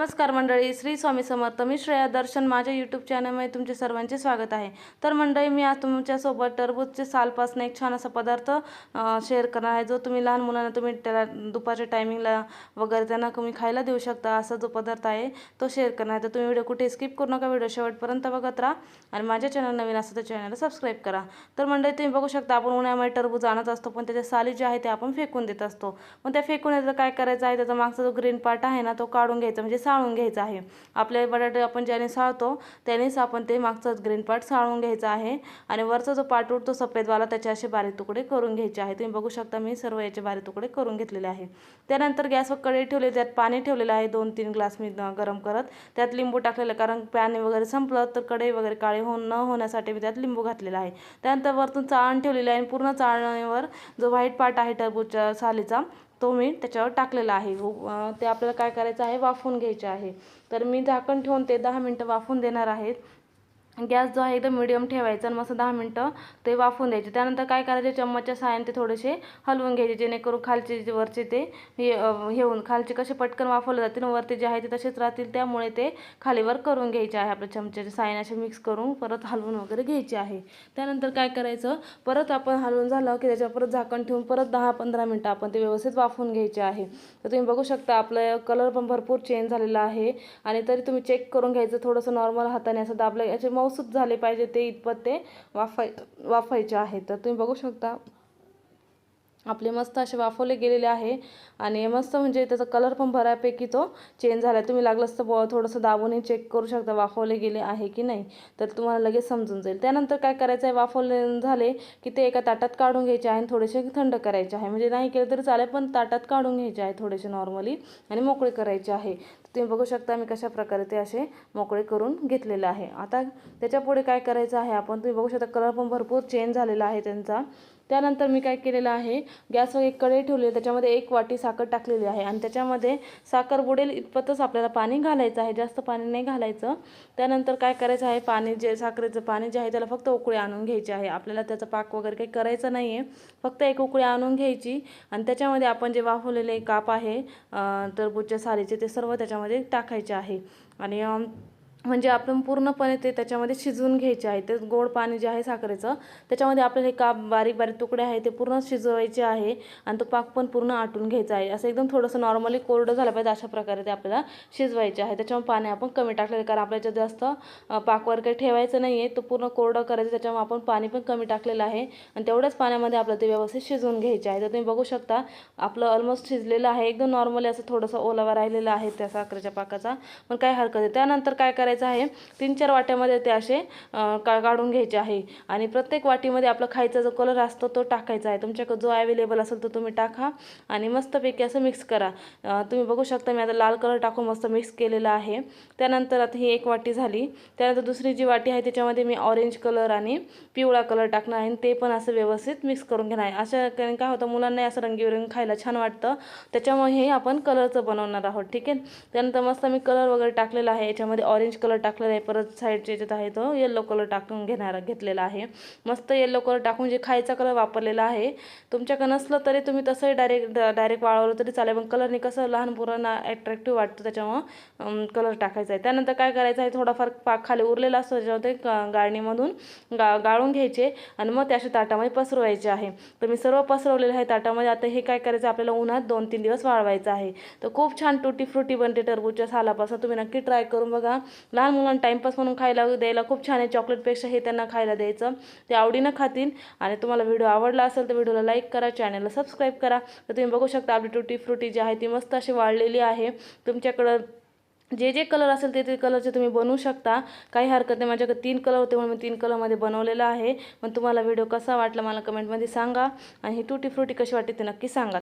नमस्कार मंडळी श्री स्वामी समर्थ. मी श्रेया दर्शन. माझ्या यूट्यूब चॅनलमध्ये तुमचे सर्वांचे स्वागत आहे. तर मंडळी मी आज तुमच्यासोबत टरबूजचे सालपासून एक छान असा पदार्थ शेअर करणार आहे. जो तुम्ही लहान मुलांना तुम्ही त्याला दुपारच्या टायमिंगला वगैरे त्यांना तुम्ही खायला देऊ शकता असा जो पदार्थ आहे तो शेअर करणार आहे. तर तुम्ही व्हिडिओ कुठे स्किप करू नका. व्हिडिओ शेवटपर्यंत बघत राहा आणि माझ्या चॅनल नवीन असं तर चॅनलला सबस्क्राईब करा. तर मंडळी तुम्ही बघू शकता आपण उन्हामध्ये टरबूज आणत असतो पण त्याच्या साली जे आहे ते आपण फेकून देत असतो. पण त्या फेकून काय करायचं आहे? त्याचा मागचा जो ग्रीन पार्ट आहे ना तो काढून घ्यायचा. म्हणजे साळून घ्यायचा आहे. आपले बटाटे आपण ज्याने साळतो त्यानेच आपण ते मागचा ग्रीन पार्ट साळून घ्यायचा आहे. आणि वरचा जो पार्ट उरतो सफेदवाला त्याचे असे बारीक तुकडे करून घ्यायचे आहे. तुम्ही बघू शकता मी सर्व याचे बारीक तुकडे करून घेतलेले आहे. त्यानंतर गॅसवर कढई ठेवले त्यात पाणी ठेवलेलं आहे. दोन तीन ग्लास मी गरम करत त्यात लिंबू टाकलेलं कारण पाणी वगैरे संपलं तर कढई वगैरे काळी होऊन न होण्यासाठी मी त्यात लिंबू घातलेला आहे. त्यानंतर वरतून चाळण ठेवलेली आहे. आणि पूर्ण चाळणीवर जो व्हाईट पार्ट आहे टरबूजच्या सालीचा तो मी त्याच्यावर टाकलेला आहे. ते आपल्याला काय करायचं आहे? वाफवून घ्यायचे आहे. तर मी झाकण ठेवून ते दहा मिनटं वाफवून देणार आहेत गॅस जो आहे एकदम मिडियम ठेवायचा आणि मस्त दहा मिनटं ते वाफून द्यायचे. त्यानंतर काय करायचे चम्मचच्या साहाय्याने ते थोडेसे हलवून घ्यायचे जेणेकरून खालचे जे वरचे ते हे होऊन खालचे कसे पटकन वाफवले जातील वरती जे आहे ते तसेच राहतील त्यामुळे ते खालीवर करून घ्यायचे आहे. आपल्या चमच्याच्या साहाय्याने असे मिक्स करून परत हलवून वगैरे घ्यायचे आहे. त्यानंतर काय करायचं परत आपण हलवून झालं की त्याच्यावर परत झाकण ठेवून परत दहा पंधरा मिनटं आपण ते व्यवस्थित वाफवून घ्यायचे आहे. तर तुम्ही बघू शकता आपलं कलर पण भरपूर चेंज झालेला आहे. आणि तरी तुम्ही चेक करून घ्यायचं थोडंसं नॉर्मल हाताने असं दाबलं याचे मऊ मऊसूत झाले पाहिजे ते इतपत ते वाफाय वाफायचे आहे. तर तुम्ही बघू शकता आपले मस्त असे वाफवले गेलेले आहे. आणि मस्त म्हणजे त्याचा कलर पण बऱ्यापैकी तो चेंज झाला तुम्ही लागलंच तर ब- थोडंसं दाबूनही चेक करू शकता वाफवले गेले आहे की नाही. तर तुम्हाला लगेच समजून जाईल. त्यानंतर काय करायचं आहे वाफवले झाले की ते एका ताटात काढून घ्यायचे आहे आणि थोडेसे थंड करायचे आहे. म्हणजे नाही केलं तरी चालेल पण ताटात काढून घ्यायचे आहे थोडेसे नॉर्मली आणि मोकळे करायचे आहे. तुम्ही बघू शकता मी कशा प्रकारे ते असे मोकळे करून घेतलेले आहे. आता त्याच्यापुढे काय करायचं आहे? आपण तुम्ही बघू शकता कलर पण भरपूर चेंज झालेला आहे त्यांचा. त्यानंतर मी काय केलेलं आहे? गॅसवर एक कढई ठेवली आहे. त्याच्यामध्ये एक वाटी साखर टाकलेली आहे. आणि त्याच्यामध्ये साखर बुडेल इतपतच आपल्याला पाणी घालायचं आहे. जास्त पाणी नाही घालायचं. त्यानंतर काय करायचं आहे? पाणी जे साखरेचं पाणी जे आहे त्याला फक्त उकळी आणून घ्यायची आहे. आपल्याला त्याचा पाक वगैरे काही करायचं नाही आहे फक्त एक उकळी आणून घ्यायची. आणि त्याच्यामध्ये आपण जे वाफवलेले काप आहे टरबूजच्या सालीचे ते सर्व त्याच्यामध्ये त्याच्यामध्ये टाकायचे आहे. आणि म्हणजे आपण पूर्णपणे ते त्याच्यामध्ये शिजवून घ्यायचे आहे. ते गोड पाणी जे आहे साखरेचं त्याच्यामध्ये आपल्याला हे काप बारीक बारीक तुकडे आहे ते पूर्ण शिजवायचे आहे आणि तो पाक पण पूर्ण आटून घ्यायचा आहे. असं एकदम थोडंसं नॉर्मली कोरडं झालं पाहिजे अशा प्रकारे ते आपल्याला शिजवायचे आहे. त्याच्यामुळे पाणी आपण कमी टाकलेलं आहे, कारण आपल्याच्या जास्त पाकवर काही ठेवायचं नाही आहे तो पूर्ण कोरडं करायचं त्याच्यामुळे आपण पाणी पण कमी टाकलेलं आहे. आणि तेवढ्याच पाण्यामध्ये आपलं ते व्यवस्थित शिजवून घ्यायचे आहे. तर तुम्ही बघू शकता आपलं ऑलमोस्ट शिजलेलं आहे. एकदम नॉर्मली असं थोडंसं ओलावा राहिलेला आहे त्या साखरेच्या पाकाचा. पण काय हरकत आहे त्यानंतर काय करायचं? आहे. तीन चार वाट्यामध्ये ते असे का काढून घ्यायचे आहे. आणि प्रत्येक वाटीमध्ये आपला खायचा जो कलर असतो तो टाकायचा आहे. तुमच्याकडे जो अवेलेबल असेल तो तुम्ही टाका आणि मस्तपैकी असं मिक्स करा. तुम्ही बघू शकता मी आता लाल कलर टाकून मस्त मिक्स केलेला आहे. त्यानंतर आता ही एक वाटी झाली. त्यानंतर दुसरी जी वाटी आहे त्याच्यामध्ये मी ऑरेंज कलर आणि पिवळा कलर टाकणार आहे. आणि ते पण असं व्यवस्थित मिक्स करून घेणार आहे. अशा कारण काय होतं मुलांना असं रंगीबेरंगी खायला छान वाटतं. त्याच्यामुळे हे आपण कलरचं बनवणार आहोत. ठीक आहे? त्यानंतर मस्त मी कलर वगैरे टाकलेला आहे. याच्यामध्ये ऑरेंज कलर टाकलेला आहे परत साईडच्या याच्यात आहे तो येल्लो कलर टाकून घेणार घेतलेला आहे. मस्त येल्लो कलर टाकून जे खायचा कलर वापरलेला आहे तुमच्याकडे नसलं तरी तुम्ही तसंही डायरेक्ट डायरेक्ट वाळवलं तरी चालेल पण कलरने कसं लहान पोरांना ॲट्रॅक्टिव्ह वाटतं त्याच्यामुळं कलर टाकायचा आहे. त्यानंतर काय करायचं आहे थोडाफार पाक खाली उरलेला असतो त्याच्यामध्ये गाळणीमधून गा गाळून घ्यायचे आणि मग ते ताटामध्ये पसरवायचे आहे. तर मी सर्व पसरवलेलं आहे ताटामध्ये. आता हे काय करायचं आपल्याला उन्हात दोन तीन दिवस वाळवायचं आहे. तर खूप छान टुटी फ्रुटी बनते टरबूजच्या सालापासून. तुम्ही नक्की ट्राय करून बघा. लहान मुलांना टाईमपास म्हणून खायला द्यायला खूप छान आहे. चॉकलेटपेक्षा हे त्यांना खायला द्यायचं. ते आवडीनं खातील आणि तुम्हाला व्हिडिओ आवडला असेल तर व्हिडिओला लाईक करा चॅनलला सबस्क्राईब करा. तर तुम्ही बघू शकता आपली टुटी फ्रुटी जी आहे ती मस्त अशी वाढलेली आहे. तुमच्याकडं जे जे कलर असेल ते ते कलरचे तुम्ही बनवू शकता. काही हरकत नाही माझ्याकडे तीन कलर होते म्हणून मी तीन कलरमध्ये बनवलेलं आहे. पण तुम्हाला व्हिडिओ कसा वाटला मला कमेंटमध्ये सांगा आणि ही टुटी फ्रुटी कशी वाटते ते नक्की सांगा.